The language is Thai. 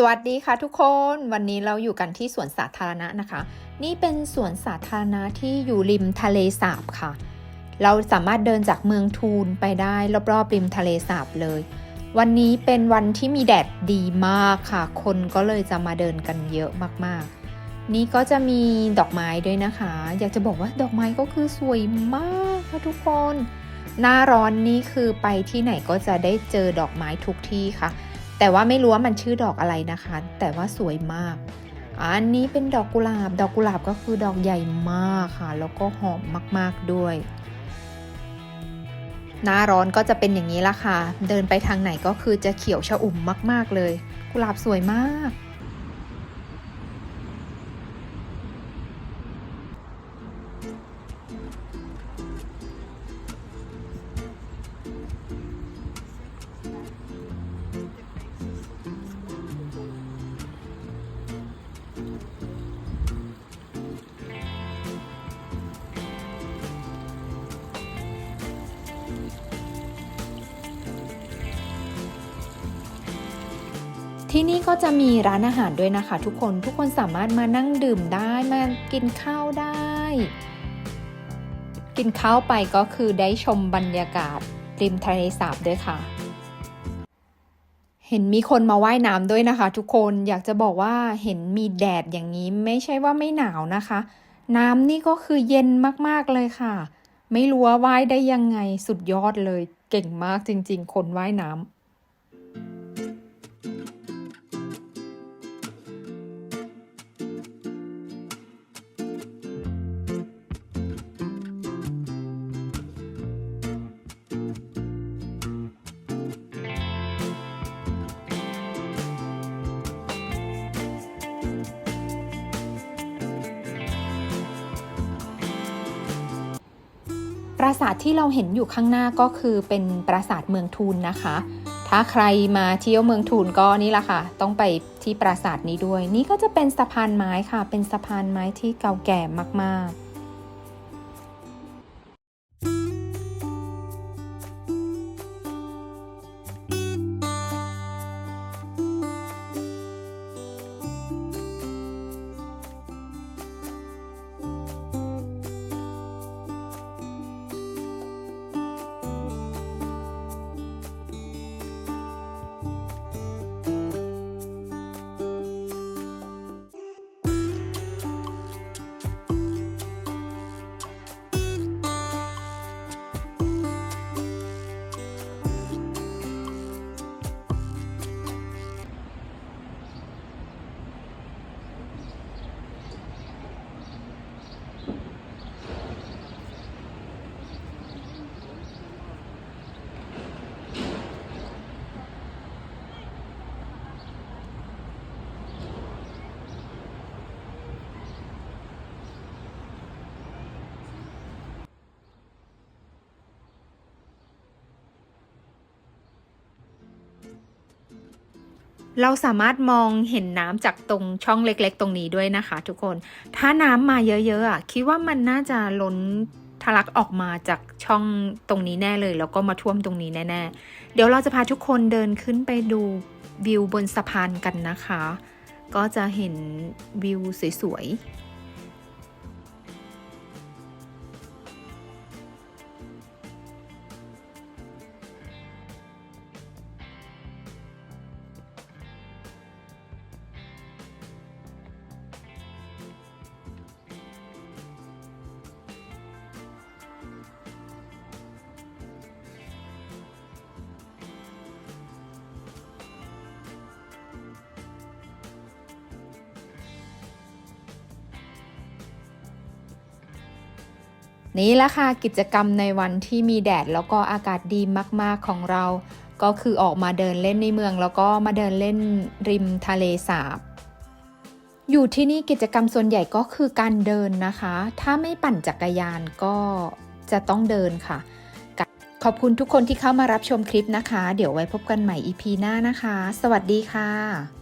สวัสดีค่ะทุกคนวันนี้เราอยู่กันที่สวนสาธารณะนะคะ นี่เป็นสวนสาธารณะที่อยู่ริมทะเลสาบค่ะ เราสามารถเดินจากเมืองทูนไปได้รอบๆริมทะเลสาบเลย วันนี้เป็นวันที่มีแดดดีมากค่ะ คนก็เลยจะมาเดินกันเยอะมากๆ นี่ก็จะมีดอกไม้ด้วยนะคะ อยากจะบอกว่าดอกไม้ก็คือสวยมากค่ะทุกคน หน้าร้อนนี่คือไปที่ไหนก็จะได้เจอดอกไม้ทุกที่ค่ะ แต่ว่าไม่รู้ว่ามันชื่อดอกอะไรนะคะ แต่ว่าสวยมาก อันนี้เป็นดอกกุหลาบ ดอกกุหลาบก็คือดอกใหญ่มากค่ะ แล้วก็หอมมาก ๆด้วย หน้าร้อนก็จะเป็นอย่างนี้ละค่ะ เดินไปทางไหนก็คือจะเขียวชอุ่มมาก ๆเลย กุหลาบสวยมาก ที่นี่ก็จะมีร้านอาหารด้วยนะคะ ทุกคนทุกคนสามารถมานั่งดื่มได้มากินข้าวได้ กินข้าวไปก็คือได้ชมบรรยากาศริมทะเลสาบด้วยค่ะ เห็นมีคนมาว่ายน้ำด้วยนะคะ ทุกคนอยากจะบอกว่าเห็นมีแดดอย่างนี้ไม่ใช่ว่าไม่หนาวนะคะ น้ำนี่ก็คือเย็นมากๆเลยค่ะ ไม่รู้ว่าว่ายได้ยังไงสุดยอดเลย เก่งมากจริง ๆ คนว่ายน้ำ ปราสาทที่เราเห็นอยู่ข้างหน้าก็คือเป็นปราสาทเมืองทูนนะคะ ถ้าใครมาเที่ยวเมืองทูนก็นี่แหละค่ะ ต้องไปที่ปราสาทนี้ด้วย นี่ก็จะเป็นสะพานไม้ค่ะ เป็นสะพานไม้ที่เก่าแก่มากๆ เราสามารถมองเห็นน้ำจากตรงช่องเล็กๆ ตรงนี้ด้วยนะคะ ทุกคน ถ้าน้ำมาเยอะๆอะคิดว่ามันน่าจะล้นทะลักออกมาจากช่องตรงนี้แน่เลย แล้วก็มาท่วมตรงนี้แน่ๆ เดี๋ยวเราจะพาทุกคนเดินขึ้นไปดูวิวบนสะพานกันนะคะ ก็จะเห็นวิวสวยๆ นี่แหละค่ะกิจกรรมในวันที่มีแดดแล้วก็อากาศดีมาก ๆของเรา ก็คือออกมาเดินเล่นในเมือง แล้วก็มาเดินเล่นริมทะเลสาบ อยู่ที่นี่กิจกรรมส่วนใหญ่ก็คือการเดินนะคะ ถ้าไม่ปั่นจักรยานก็จะต้องเดินค่ะ ขอบคุณทุกคนที่เข้ามารับชมคลิปนะคะ เดี๋ยวไว้พบกันใหม่ EP หน้านะคะ สวัสดีค่ะ